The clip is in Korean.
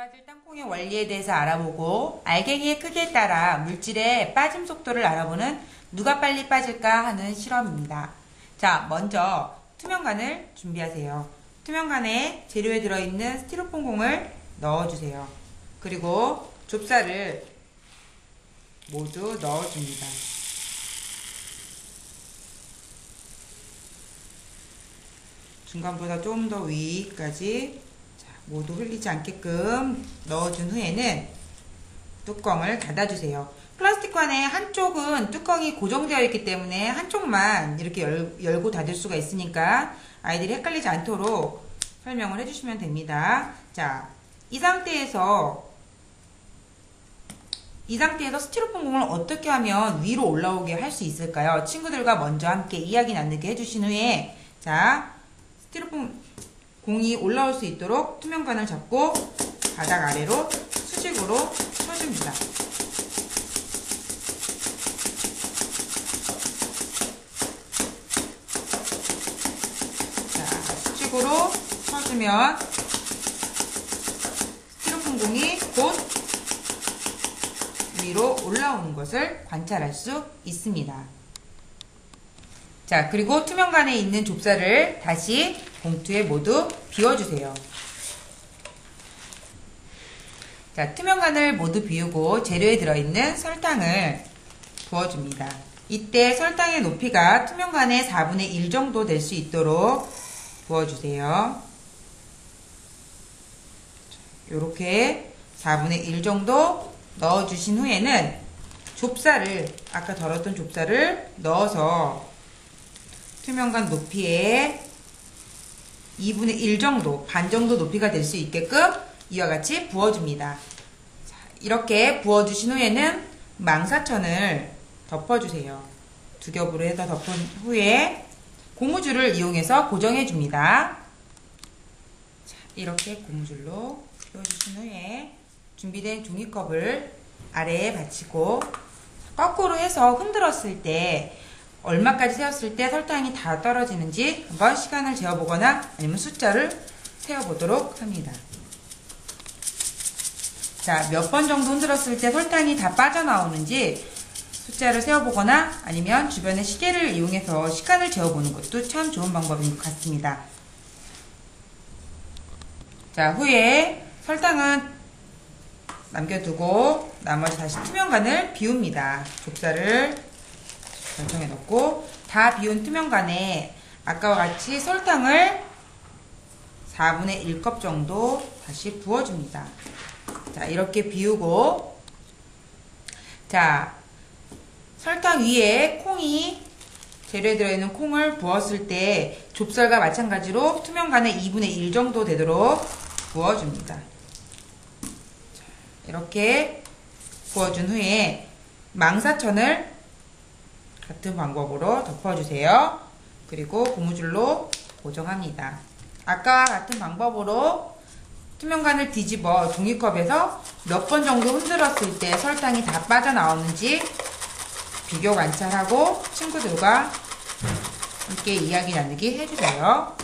브라질 땅콩의 원리에 대해서 알아보고 알갱이의 크기에 따라 물질의 빠짐 속도를 알아보는 누가 빨리 빠질까 하는 실험입니다. 자, 먼저 투명관을 준비하세요. 투명관에 재료에 들어있는 스티로폼 공을 넣어주세요. 그리고 좁쌀을 모두 넣어줍니다. 중간보다 좀 더 위까지 모두 흘리지 않게끔 넣어준 후에는 뚜껑을 닫아주세요. 플라스틱 관에 한쪽은 뚜껑이 고정되어 있기 때문에 한쪽만 이렇게 열, 열고 닫을 수가 있으니까 아이들이 헷갈리지 않도록 설명을 해주시면 됩니다. 자, 이 상태에서 이 상태에서 스티로폼 공을 어떻게 하면 위로 올라오게 할 수 있을까요? 친구들과 먼저 함께 이야기 나누게 해주신 후에 자, 스티로폼 공이 올라올 수 있도록 투명관을 잡고 바닥 아래로 수직으로 쳐줍니다. 자, 수직으로 쳐주면 스티로폼 공이 곧 위로 올라오는 것을 관찰할 수 있습니다. 자, 그리고 투명관에 있는 좁쌀을 다시 봉투에 모두 비워주세요. 자, 투명관을 모두 비우고 재료에 들어있는 설탕을 부어줍니다. 이때 설탕의 높이가 투명관의 4분의 1 정도 될 수 있도록 부어주세요. 이렇게 4분의 1 정도 넣어주신 후에는 좁쌀을 아까 덜었던 좁쌀을 넣어서 투명관 높이에 2분의 1 정도, 반 정도 높이가 될 수 있게끔 이와 같이 부어줍니다. 자, 이렇게 부어주신 후에는 망사천을 덮어주세요. 두 겹으로 해서 덮은 후에 고무줄을 이용해서 고정해줍니다. 자, 이렇게 고무줄로 끼워주신 후에 준비된 종이컵을 아래에 받치고 거꾸로 해서 흔들었을 때 얼마까지 세웠을 때 설탕이 다 떨어지는지 한번 시간을 재어보거나 아니면 숫자를 세어보도록 합니다. 자, 몇 번 정도 흔들었을 때 설탕이 다 빠져나오는지 숫자를 세어보거나 아니면 주변의 시계를 이용해서 시간을 재어보는 것도 참 좋은 방법인 것 같습니다. 자, 후에 설탕은 남겨두고 나머지 다시 투명관을 비웁니다. 좁쌀을 전청에 넣고 다 비운 투명관에 아까와 같이 설탕을 4분의 1컵 정도 다시 부어줍니다. 자 이렇게 비우고 자 설탕 위에 콩이 재료에 들어있는 콩을 부었을 때 좁쌀과 마찬가지로 투명관에 2분의 1 정도 되도록 부어줍니다. 이렇게 부어준 후에 망사천을 같은 방법으로 덮어주세요. 그리고 고무줄로 고정합니다. 아까와 같은 방법으로 투명관을 뒤집어 종이컵에서 몇 번 정도 흔들었을 때 설탕이 다 빠져나오는지 비교 관찰하고 친구들과 함께 이야기 나누기 해주세요.